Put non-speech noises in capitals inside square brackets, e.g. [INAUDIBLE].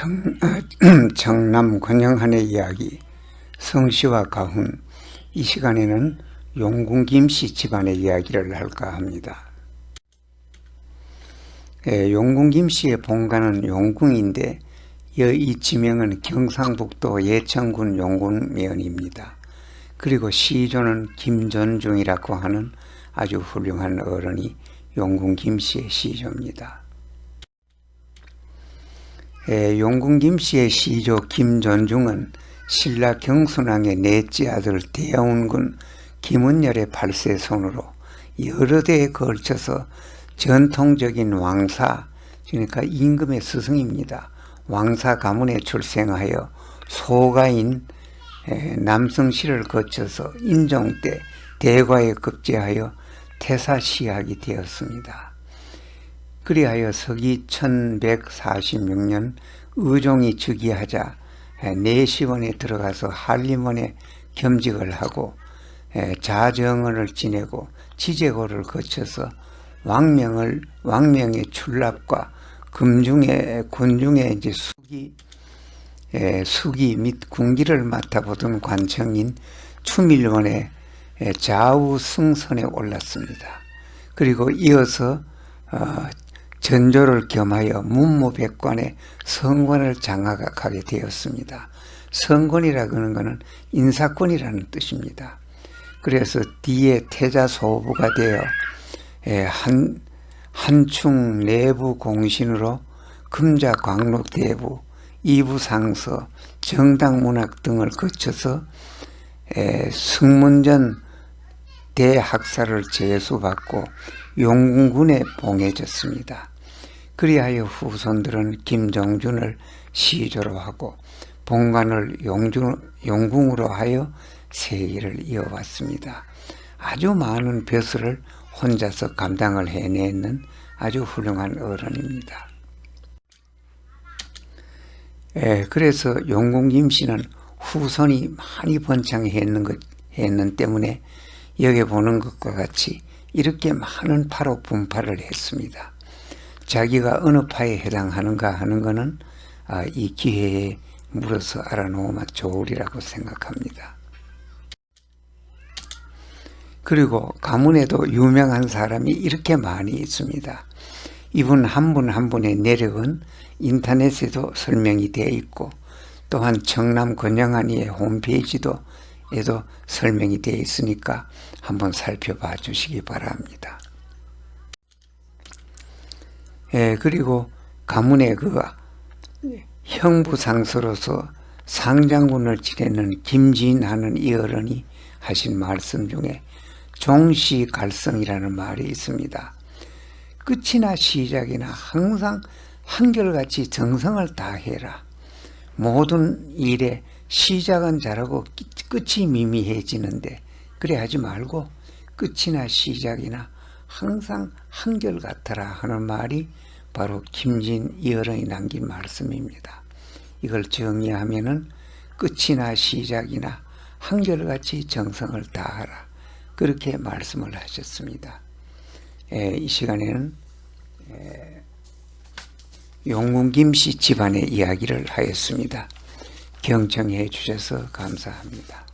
청, [CLEARS THROAT] 청남 권영한의 이야기 성씨와 가훈 이 시간에는 용궁 김씨 집안의 이야기를 할까 합니다. 예, 용궁 김씨의 본가는 용궁인데 이 지명은 경상북도 예천군 용궁면입니다. 그리고 시조는 김전중이라고 하는 아주 훌륭한 어른이 용궁 김씨의 시조입니다. 예, 용궁 김씨의 시조 김전중은 신라 경순왕의 넷째 아들 대영훈군 김은열의 발세손으로 여러 대에 걸쳐서 전통적인 왕사 그러니까 임금의 스승입니다. 왕사 가문에 출생하여 소가인 에, 남성시를 거쳐서 인종 때 대과에 급제하여 태사시학이 되었습니다. 그리하여 서기 1146년 의종이 즉위하자 내시원에 들어가서 한림원에 겸직을 하고 자정을 지내고 지제고를 거쳐서 왕명을 왕명의 출납과 금중의 군중의 이제 수기 에, 수기 및 군기를 맡아보던 관청인 추밀원의 에, 좌우 승선에 올랐습니다. 그리고 이어서 어, 전조를 겸하여 문무백관의 성관을 장악하게 되었습니다. 성관이라고 하는 것은 인사권이라는 뜻입니다. 그래서 뒤에 태자 소부가 되어 한, 한충 내부 공신으로 금자 광록 대부, 이부 상서, 정당 문학 등을 거쳐서 승문전 대학사를 제수받고 용군에 봉해졌습니다. 그리하여 후손들은 김정준을 시조로 하고 본관을 용준, 용궁으로 하여 세일을 이어왔습니다. 아주 많은 벼슬을 혼자서 감당을 해내는 아주 훌륭한 어른입니다. 예, 그래서 용궁 김씨는 후손이 많이 번창했는 것, 했는 때문에 여기 보는 것과 같이 이렇게 많은 파로 분파를 했습니다. 자기가 어느 파에 해당하는가 하는 것은 아, 이 기회에 물어서 알아놓으면 좋으리라고 생각합니다. 그리고 가문에도 유명한 사람이 이렇게 많이 있습니다. 이분 한 분한 분의 내력은 인터넷에도 설명이 되어 있고 또한 청남 권영한이의 홈페이지도 에도 설명이 되어 있으니까 한번 살펴봐 주시기 바랍니다. 예, 그리고 가문의 그 형부상서로서 상장군을 지내는 김진 하는 이 어른이 하신 말씀 중에 종시갈성이라는 말이 있습니다. 끝이나 시작이나 항상 한결같이 정성을 다해라. 모든 일에 시작은 잘하고 끝이 미미해지는데 그래 하지 말고 끝이나 시작이나 항상 한결같아라 하는 말이 바로 김진 이어른이 남긴 말씀입니다. 이걸 정리하면은 끝이나 시작이나 한결같이 정성을 다하라. 그렇게 말씀을 하셨습니다. 에, 이 시간에는 용궁 김씨 집안의 이야기를 하였습니다. 경청해 주셔서 감사합니다.